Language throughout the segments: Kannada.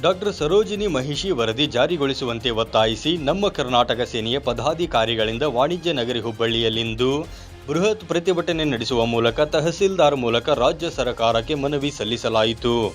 ಡಾಕ್ಟರ್ ಸರೋಜಿನಿ ಮಹಿಷಿ ವರದಿ ಜಾರಿಗೊಳಿಸುವಂತೆ ಒತ್ತಾಯಿಸಿ ನಮ್ಮ ಕರ್ನಾಟಕ ಸೇನೆಯ ಪದಾಧಿಕಾರಿಗಳಿಂದ ವಾಣಿಜ್ಯ ನಗರಿ ಹುಬ್ಬಳ್ಳಿಯಲ್ಲಿಂದು ಬೃಹತ್ ಪ್ರತಿಭಟನೆ ನಡೆಸುವ ಮೂಲಕ ತಹಸೀಲ್ದಾರ್ ಮೂಲಕ ರಾಜ್ಯ ಸರ್ಕಾರಕ್ಕೆ ಮನವಿ ಸಲ್ಲಿಸಲಾಯಿತು.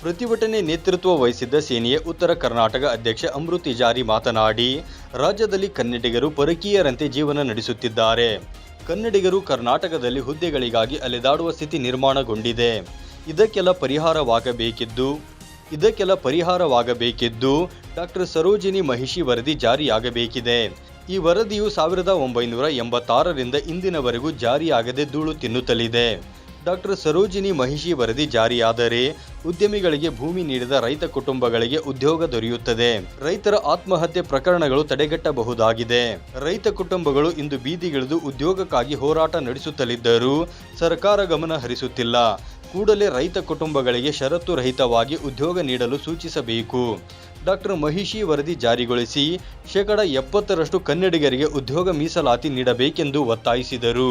ಪ್ರತಿಭಟನೆ ನೇತೃತ್ವ ವಹಿಸಿದ್ದ ಸೇನೆಯ ಉತ್ತರ ಕರ್ನಾಟಕ ಅಧ್ಯಕ್ಷ ಅಮೃತಿ ಜಾರಿ ಮಾತನಾಡಿ, ರಾಜ್ಯದಲ್ಲಿ ಕನ್ನಡಿಗರು ಪರಕೀಯರಂತೆ ಜೀವನ ನಡೆಸುತ್ತಿದ್ದಾರೆ. ಕನ್ನಡಿಗರು ಕರ್ನಾಟಕದಲ್ಲಿ ಹುದ್ದೆಗಳಿಗಾಗಿ ಅಲೆದಾಡುವ ಸ್ಥಿತಿ ನಿರ್ಮಾಣಗೊಂಡಿದೆ. ಇದಕ್ಕೆಲ್ಲ ಪರಿಹಾರವಾಗಬೇಕಿದ್ದು ಇದಕ್ಕೆಲ್ಲ ಪರಿಹಾರವಾಗಬೇಕಿದ್ದು ಡಾಕ್ಟರ್ ಸರೋಜಿನಿ ಮಹಿಷಿ ವರದಿ ಜಾರಿಯಾಗಬೇಕಿದೆ. ಈ ವರದಿಯು ಸಾವಿರದ ಒಂಬೈನೂರ ಎಂಬತ್ತಾರರಿಂದ ಇಂದಿನವರೆಗೂ ಜಾರಿಯಾಗದೆ ಧೂಳು ತಿನ್ನುತ್ತಲಿದೆ. ಡಾಕ್ಟರ್ ಸರೋಜಿನಿ ಮಹಿಷಿ ವರದಿ ಜಾರಿಯಾದರೆ ಉದ್ಯಮಿಗಳಿಗೆ ಭೂಮಿ ನೀಡಿದ ರೈತ ಕುಟುಂಬಗಳಿಗೆ ಉದ್ಯೋಗ ದೊರೆಯುತ್ತದೆ. ರೈತರ ಆತ್ಮಹತ್ಯೆ ಪ್ರಕರಣಗಳು ತಡೆಗಟ್ಟಬಹುದಾಗಿದೆ. ರೈತ ಕುಟುಂಬಗಳು ಇಂದು ಬೀದಿಗಿಳಿದು ಉದ್ಯೋಗಕ್ಕಾಗಿ ಹೋರಾಟ ನಡೆಸುತ್ತಲಿದ್ದರೂ ಸರ್ಕಾರ ಗಮನ ಹರಿಸುತ್ತಿಲ್ಲ. ಕೂಡಲೇ ರೈತ ಕುಟುಂಬಗಳಿಗೆ ಷರತ್ತು ರಹಿತವಾಗಿ ಉದ್ಯೋಗ ನೀಡಲು ಸೂಚಿಸಬೇಕು. ಡಾಕ್ಟರ್ ಮಹಿಷಿ ವರದಿ ಜಾರಿಗೊಳಿಸಿ ಶೇಕಡ ಎಪ್ಪತ್ತರಷ್ಟು ಕನ್ನಡಿಗರಿಗೆ ಉದ್ಯೋಗ ಮೀಸಲಾತಿ ನೀಡಬೇಕೆಂದು ಒತ್ತಾಯಿಸಿದರು.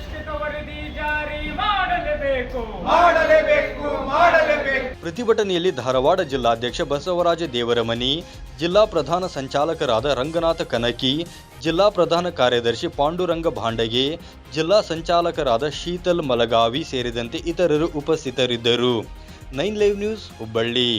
ಮಹಿಷಿ ವರದಿ ಜಾರಿ ಮಾಡಲೇಬೇಕು. ಮಾಡಲೇಬೇಕು ಮಾಡಲೇಬೇಕು. ಪ್ರತಿಭಟನೆಯಲ್ಲಿ ಧಾರವಾಡ ಜಿಲ್ಲಾಧ್ಯಕ್ಷ ಬಸವರಾಜ ದೇವರಮನಿ ಜಿಲ್ಲಾ ಪ್ರಧಾನ ಸಂಚಾಲಕರಾದ ರಂಗನಾಥ ಕನಕಿ ಜಿಲ್ಲಾ ಪ್ರಧಾನ ಕಾರ್ಯದರ್ಶಿ ಪಾಂಡುರಂಗ ಭಾಂಡಗೆ ಜಿಲ್ಲಾ ಸಂಚಾಲಕರಾದ ಶೀತಲ್ ಮಲಗಾವಿ ಸೇರಿದಂತೆ ಇತರರು ಉಪಸ್ಥಿತರಿದ್ದರು. Nine live news Hubballi.